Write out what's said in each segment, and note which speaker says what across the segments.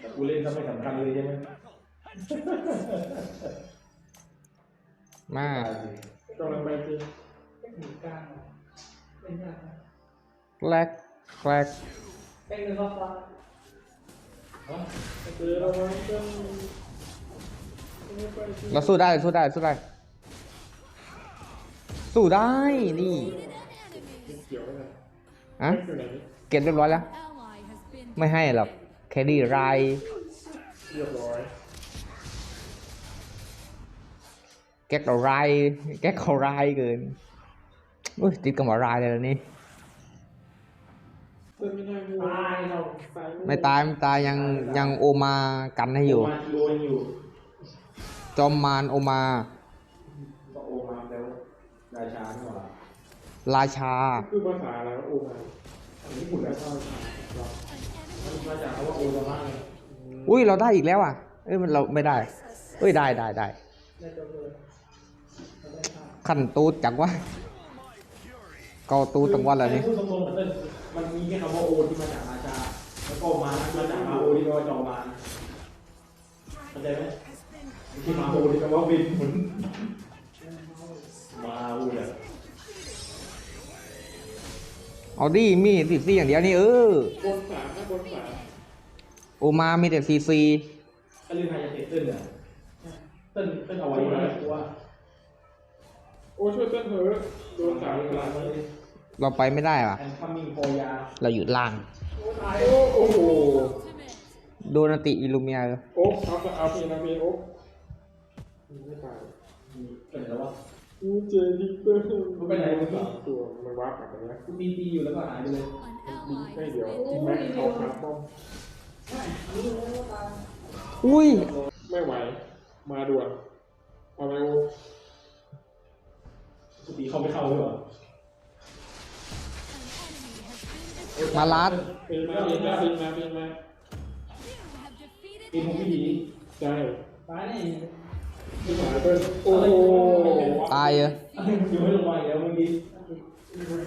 Speaker 1: แต่กูเล่นก็ไม่สำคัญเลยใช่ไหม
Speaker 2: มา
Speaker 3: กำลังไปจริง
Speaker 4: เทคนิคกลางเล่นยากนะ
Speaker 2: แกลกแกลก
Speaker 4: เทคนิคฟ้าฟ้า
Speaker 3: เจอเราไว้ก็ไม่ไปจริง
Speaker 2: เราสู้ได้สู้ได้สู้ได้ สู้ได้นี่
Speaker 3: เกี่ยวกัน
Speaker 2: อะ
Speaker 3: อยู่ไหน
Speaker 2: เก็บเรียบร้อยแล้ว ไม่ให้หรอก แคดี้ไร
Speaker 3: เรียบร้อย
Speaker 2: แก๊กเราไรแก๊กเขาไรเกินอุ้ยติดกับหมอไรเลยแล้วนี่
Speaker 3: ไม่
Speaker 4: ตาย
Speaker 2: ไม่ตายยังยังโอมากันให้อยู่ จอมมารโอมา
Speaker 1: โอมาแล้วราชานี่หว่า
Speaker 2: ราชา
Speaker 3: คือภาษาอะไรวโอมา
Speaker 1: อันนี้หุ่นแล้วก็ มาจากคำว่าโอซาม่าไง
Speaker 2: อุ้ยเราได้อีกแล้วอะเอ้ยมันเราไม่ได้เอ้ยได้ได้ได้ขั้นตูดจังวะเกาตูดตังวันแล้วนี่
Speaker 1: พูดตรงๆมันเป็นมันมีแค่คำว่าโอที่มาจากราชาแล้วก็มามาจากมาโอที่แปลว่าจอมมาเข้าใจไหมที่มาโอที่แปลว่าบินหมุนมาโอเนี่ย
Speaker 2: เอาดิมีซีซีอย่างเดียวนี่เออบ
Speaker 3: นสามนะบนสาม
Speaker 2: โอมามีแต่ซีซี
Speaker 1: ถ้าเรื่องไฮจะเตะเต้นเนี่ยเต้นเต้นเอาไว้ไหมกูว่า
Speaker 3: โอ้ช่วยเต้นเถอะโดนสามขนาดนี้
Speaker 2: เราไปไม่ได้ว่ะ
Speaker 1: แอนคัมมิ่งโอยา
Speaker 2: เราอยู่ล่าง
Speaker 3: ตายโอ้โอ้โห
Speaker 2: โดนติอิลูเมีย
Speaker 3: โอ๊กเอาเอาเพลงนะเพลงโอ๊กไม่ตาย
Speaker 1: เป็นแล้วว่า
Speaker 3: กูเจอดิเตอร์
Speaker 1: มันเป็นไรมึงเหรอ
Speaker 3: ตัวมันวาร์ปกลับไปนะ
Speaker 1: กูตีตีอยู่แล้วก็หายไปเลย
Speaker 3: ให้เดี๋ยวแม็กเอาคาร์บอม
Speaker 2: อุ้ย
Speaker 3: ไม่ไหว มาด่วนเอาไปโอ
Speaker 1: กูตีเข้าไม่เข้าเลยเหรอ
Speaker 2: มาลัด
Speaker 3: เพลงมาเพลงมาเพลงมาเพลงมา
Speaker 1: ตีทุกวิธี
Speaker 3: ใช่
Speaker 4: ตายนี่
Speaker 3: ที่หาเปิ้ล โอ้โห
Speaker 2: ตายเออ
Speaker 1: ยังไม่ลงมาอีกแล้วเมื่อกี้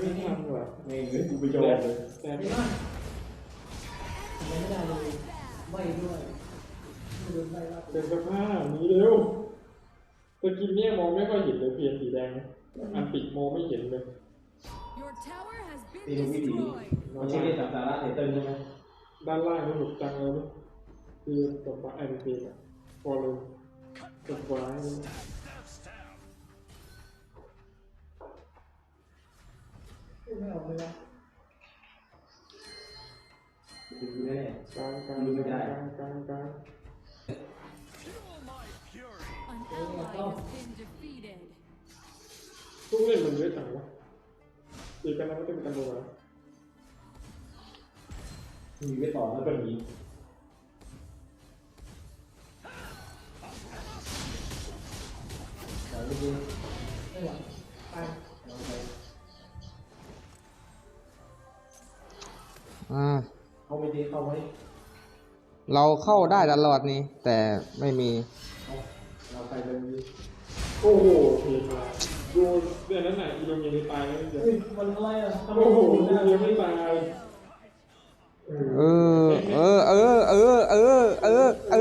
Speaker 3: ไม่ทำว่ะ
Speaker 1: เงี้ยกูไปจองเลย
Speaker 3: แต่
Speaker 4: ไม่ได้ไม่ได้เลยไม่ด้วย
Speaker 3: เป็นสภาพนี้เร็วสกินเนี่ยมองไม่ค่อยเห็นเลยเพียงสีแดงอันติมองไม่เห็นเลย
Speaker 1: ตีทุกวิธีมันใช่เรื่องสาระเตะเต้นใช่ไหม
Speaker 3: ด้านล่างนี่หนุกจังเลยคือกับฟ้าไอ้เพลงอะพอเลย กับฟ้าเนี่
Speaker 4: ไม่ออกเลยนะ
Speaker 1: ตีแน่
Speaker 3: กลางกลางกลางกลางกลางทุกเล่นมันเยอะจังวะตีกันแล้วก็ต้องกันตัวนะ
Speaker 1: มีไปต่อแล้วก็หนี เข้าไว้
Speaker 2: เราเข้าได้ตลอดนี่แต่ไม่มี
Speaker 1: เราใครเป็นดี
Speaker 3: โอ้โหเพลงมาดูเรื่องนั้นไหนะอีโดเมียนี่ตายแล้วเดี๋ยว
Speaker 4: เฮ้ยมันอะไรอะทำไม
Speaker 3: โอ้โห
Speaker 4: ถึง
Speaker 3: ดู
Speaker 4: ได้
Speaker 3: เมียไม่ตาย
Speaker 2: เออ เออ เออ เออ เออ เออ เอ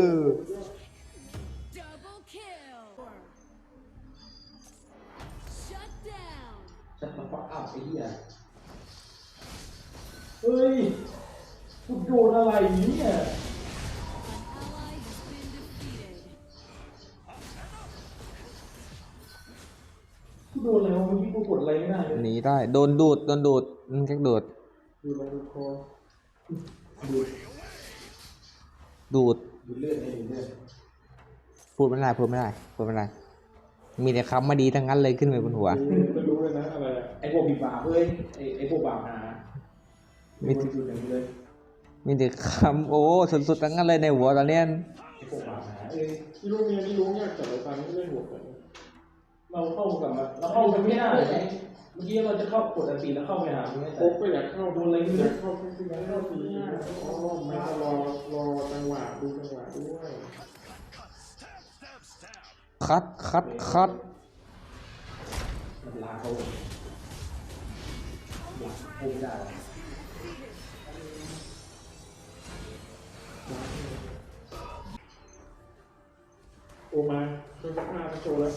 Speaker 2: อ
Speaker 5: Double kill. Shut down.
Speaker 1: ชัดมาฟักอัพไอ้เหี้ยเฮ้ย กูโดนอะไรเนี่ย
Speaker 5: An ally has been defeated.
Speaker 1: กูโดนอะไรวะเมื่อกี้กูกดอะไรไม่ได้เลย
Speaker 2: หนีได้ โดนดูด โดนดูดมันแค่ดูด
Speaker 3: ดูแลดูคอ
Speaker 1: ดู
Speaker 2: ดูด
Speaker 1: ดูเลือดไอ้ดูเลือด
Speaker 2: พูดไม่ได้พูดไม่ได้พูดไม่ได้ มีแต่คำไม่ดีทั้งนั้นเลยขึ้นไปบนหัว
Speaker 3: จะรู้เลยนะอะไรอะ
Speaker 1: ไอ้พวกบีบาปเอ้ยไอ้ไอ้พวกบาปหามีคนจุดอย่างนี้เลย
Speaker 2: มีแต่คำโอ้สุดๆทั้งนั้นเลยในหัวตอนเนี้ย
Speaker 1: ไอ้พวกบาปหาเอ้ย
Speaker 3: อีโดเมียนี่รู้ยากจัดเลยตอนนี้ไม่หัวกัน
Speaker 1: เราเข้ากับมันเราเข้ากันไม่ได้ไงเมื่อกี้เราจะเข้ากดอันตีแล้วเข้าไปหามันไม่ได้
Speaker 3: โอ๊กก็อยากเข้าดูอะไรก็อยากเข้าขึ้นขึ้นเข้าสีอ๋อไม่ต้องรอรอจังหวะดูจังหวะด้วย
Speaker 2: คัดคัดคัด
Speaker 1: มันลาเขาหลักโอ้ไม่ได้ โอมา
Speaker 3: โดนบล็อ
Speaker 4: กมาโจแล้ว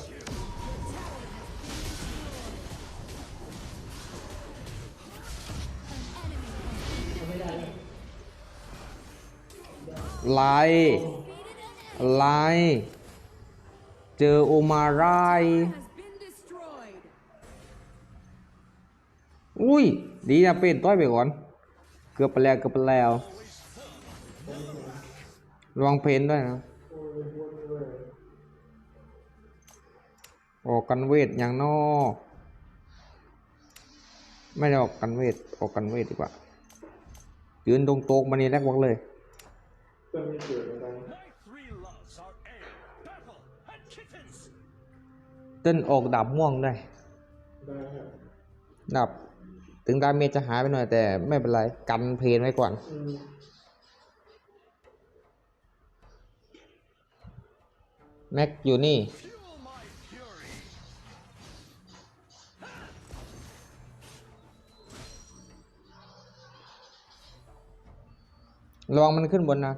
Speaker 2: ไลไลเจอโอมาไรอุ้ย ดีนะเป็นต้อยไปก่อน เกือบไปแล้วเกือบไปแล้ว ระวังเพนด้วยนะ
Speaker 3: อ้ยวนเลย
Speaker 2: ออกกันเวทอย่างนอไม่ได้ออกกันเวท ออกกันเวทดีกว่า ยืนตรงโต๊ะมานี่แรกวักเลย
Speaker 3: เต้
Speaker 2: นออกดาบม่วงได้
Speaker 3: ดับ
Speaker 2: ดาบถึงดาเมจจะหายไปหน่อยแต่ไม่เป็นไร กันเพนไว้ก่อน
Speaker 3: อืม
Speaker 2: แม็กอยู่นี่
Speaker 6: Fuel my fury.
Speaker 2: ระวังมัน
Speaker 4: ขึ้นบนนะ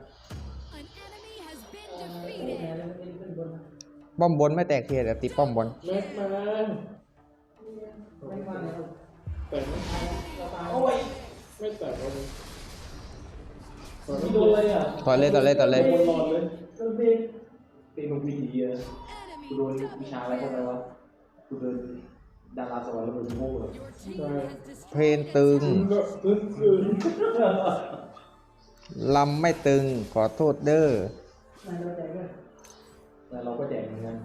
Speaker 2: ป้อมบนไม่แตกเทียแต่ตีป้อมบน
Speaker 3: แม็กมา
Speaker 4: ไม่มาแล้ว
Speaker 3: แต่ไม่
Speaker 4: เราตาย
Speaker 1: โอ้ย
Speaker 3: ไม่เลย
Speaker 1: ไม่โดเลย
Speaker 2: ต่อยเลยต่อยเลยต่อยเลย
Speaker 1: โดหลอเลย
Speaker 4: โดนบีบ
Speaker 1: ตีนกวีดีอะ
Speaker 5: Enemy
Speaker 1: กูโดนวิชาอะไรเข้าไป
Speaker 5: double.
Speaker 1: วะกูโดนดาราสวรรค์ระเบิดโม่เลย
Speaker 5: Your team has
Speaker 2: เพ
Speaker 5: destroyed.
Speaker 2: นตึง
Speaker 3: มึงก็ซึ้งซึ้ง
Speaker 2: ลำไม่ตึงขอโทษเด้อ
Speaker 4: มันเราแจกเลย
Speaker 1: แต่เราก็แจกเหมือนกัน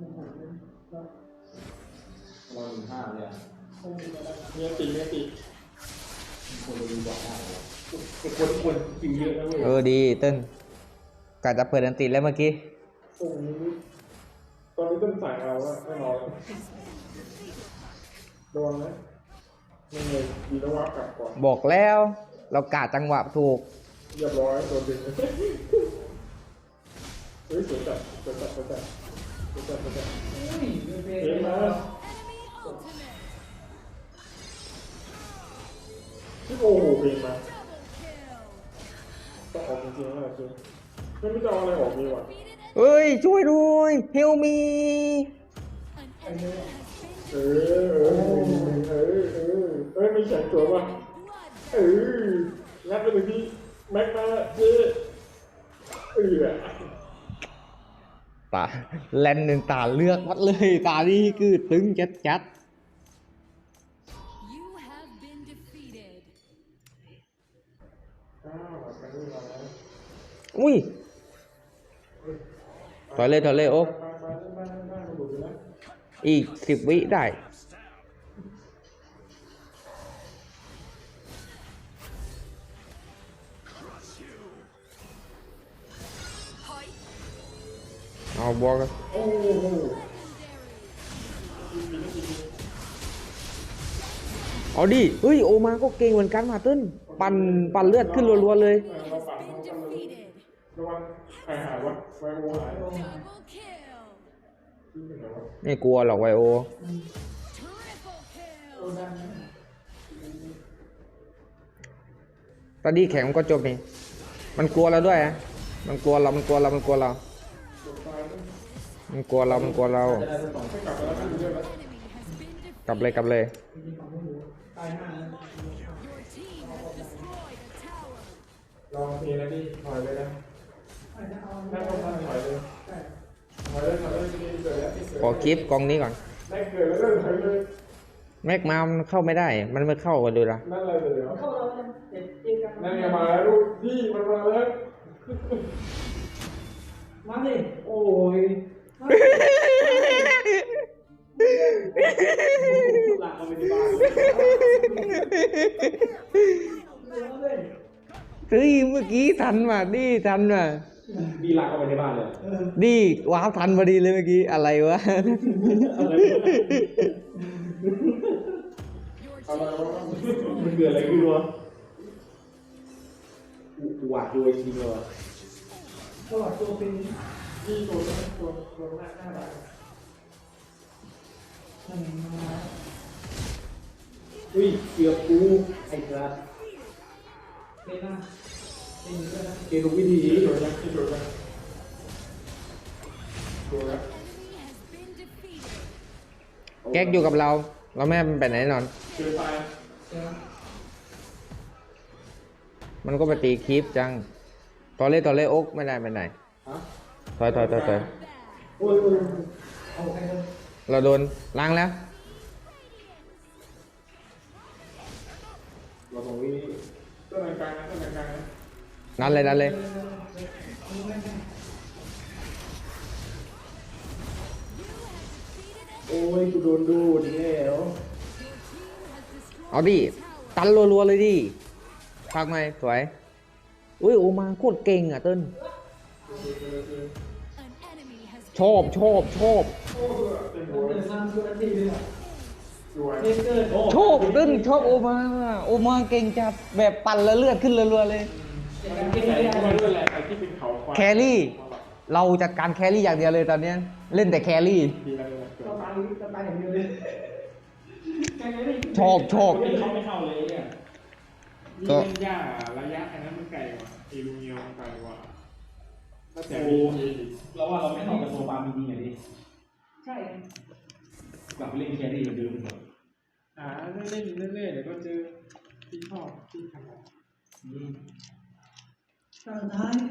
Speaker 4: มันหายเลยเรา
Speaker 1: เราหนึ่งห้าเลยอะ
Speaker 4: คงมีอะไร
Speaker 3: เมียตีเมียตี
Speaker 1: คนเราดีกว่าได้เลยแต่คนคนคิวเยอะนะเว้ย
Speaker 2: เออดีเต้น กะจะเปิดอันติแล้วเมื่อกี้
Speaker 3: ตรงนี้ตอนนี้ต้นสายเอาอะแน่นอนโดนไหมไม่เลยดีแล้วว่ากลับก่อน
Speaker 2: บอกแล้ว เรากะจังหวะถูก
Speaker 3: เรียบร้อยโดนดึงเฮ้ยสวยจัดสวยจัดสวยจัดสวยจัดสวยจัด
Speaker 4: อุ้ยโดนบีบ
Speaker 3: เฮ้ยมา
Speaker 5: Enemy ultimate.
Speaker 3: ที่โอ้โหเพลงมา
Speaker 5: Double kill.
Speaker 3: ต้องออกจริงๆนะจริ งไม่ไม่จะเอาอะไรออกดีกว่า
Speaker 5: Defeated an
Speaker 2: เอ้ย ช่วยด้วยเฮลมี
Speaker 5: An enemy has
Speaker 3: เอ
Speaker 5: been
Speaker 3: อเออเออเออเอ้ยไม่แข็งตัวป่ะ
Speaker 5: blood.
Speaker 3: เอองัดไปเลยพี่แม็กมาเจ๊เออ
Speaker 2: ตาแลนหนึ่งตาเลือกวัดเลย ตานี่คือตึงจัดจัด
Speaker 5: You have been defeated.
Speaker 3: อ้าวมานี่มาแล้ว
Speaker 2: อุ้ย ถอยเลยถอยเลยโอ๊คอีกสิบวิได้เอาบวกกันเอาดิเฮ้ย โอมาก็เก่งเหมือนกันมาตึ้น ปั่นปั่นเลือดขึ้นรัวๆเลย
Speaker 3: ไม่
Speaker 2: กลัวหรอกไวโอ
Speaker 5: ตั
Speaker 4: นนะ
Speaker 2: ตอนนี้แข็งมันก็จบนี่ มันกลัวเราด้วยอะมันกลัวเรา มันกลัวเรา มันกลัวเรา มันกลัวเรา มันกลัวเรา
Speaker 3: กลับเล้ว
Speaker 5: Enemy has been defeated.
Speaker 2: กลับเลยกลับเลย
Speaker 4: จริงๆของไม่รู้ตายหน้านะ
Speaker 5: Your team has destroyed a tower.
Speaker 3: ลองทีนะพี่ถอยเลย นะ
Speaker 4: อาจจะเอา
Speaker 3: แม่ต้องทำถอยเลย
Speaker 4: ใช่
Speaker 3: ถอยเลยถอยเลยทีเกิดแล้วที่เกิด
Speaker 2: ขอคลิปกองนี้ก่อน
Speaker 3: แม่เกิดแล้วก็ถอยเลย
Speaker 2: แม็กมามันเข้าไม่ได้ มันไม่เข้ากันดูละ
Speaker 3: นั่นเลยเดี๋ยว
Speaker 4: เข้าเราเนี่ยเด็ดเจอกัน
Speaker 3: นั่นไงมาแล้วลูกพี่มันมาแล้ว
Speaker 4: มาดิโอ้ย
Speaker 1: หลักเราไปที่บ้านเลย
Speaker 4: มาเลย
Speaker 2: เฮ้ยเมื่อกี้ทันว่ะนี่ทันว่ะ
Speaker 1: มีหลักเข้าไปในบ้านเลย
Speaker 2: นี่ว้าวทันพอดีเลยเมื่อกี้อะไรวะ
Speaker 1: อะไรวะ
Speaker 5: Your
Speaker 3: อะไร
Speaker 5: team
Speaker 3: วะ
Speaker 1: มันเกิดอะไรขึ้นวะกูหวาดดูจริงๆเลยวะ
Speaker 4: ตลอดตัวเป็น
Speaker 3: พี่ตัวนี้ตัวตัวหน้าหน้าด่าน
Speaker 4: หนึ่งมา
Speaker 1: อุ้ยเกือบกูไอ้กระ
Speaker 4: เป็นหน้า เก
Speaker 1: มวิธี
Speaker 3: ที่ตัวนี้ที่ตัวนี้ตัวนี้
Speaker 5: enemy
Speaker 2: แก๊กอยู่กับเรา เราไม่มันไปไหนแน่นอน
Speaker 1: เจอไฟ
Speaker 4: เจอ
Speaker 2: มันก็ไปตีคลิปจัง ตอนเล่นตอนเล่นโอ๊กไม่ได้ไปไหนถอยถอยถอยถอย
Speaker 4: เรา
Speaker 2: โดนล้างแล้ว
Speaker 1: เราบอกวิต้นกลางนะต้นกลางนะ
Speaker 2: นั่นเลยนั่นเลย
Speaker 1: โอ้ยกูโดนดูดอีกแล้ว
Speaker 2: เอาดิ ตันรัวๆเลยดิพักไหมสวย อุ้ยโอมาโคตรเก่งอะเติ้ล
Speaker 5: An enemy has
Speaker 2: ชอบชอบชอบ
Speaker 1: เต็ม
Speaker 4: เอ
Speaker 1: หัว
Speaker 4: อสามสิบนาทีเลยอะ
Speaker 1: สวย
Speaker 4: เล่นเกินโอ้
Speaker 2: ชอบเติ้ลชอบโอมา โอมาเก่งจัดแบบปั่นแล้วเลือดขึ้นรัวๆเลย
Speaker 4: เจ็บ
Speaker 1: มั
Speaker 4: กันน
Speaker 1: ไม่
Speaker 4: เข้า
Speaker 1: มาด้วยแหละไอ้ที่เป็นเขาควาย
Speaker 2: แครี่ เราจัดการแครี่อย่างเดียวเลยตอนเนี้ยเล่นแต่แครี่
Speaker 1: ดีแล้วเลย
Speaker 4: ก็ตายก็ตายอย่างเดียวเลยแค่
Speaker 2: ชอบชอบ
Speaker 1: เขาไม่เข้าเลยเนี่ย
Speaker 2: ก็
Speaker 6: เล่นยากอะระยะอันนั้นมันไกลกว่าเอลูเนียมันไกลกว่าถ้าแต่
Speaker 1: โอ้เราว่าเราไม่เข้ากับโซฟามีดีไงดิ
Speaker 4: ใช่
Speaker 1: กลับไปเล่นแครี่เหมือนเดิมดีกว่า
Speaker 6: อ่าเล่นเรื่อยๆเดี๋ยวก็เจอที่ชอบที่ถนั
Speaker 4: 二来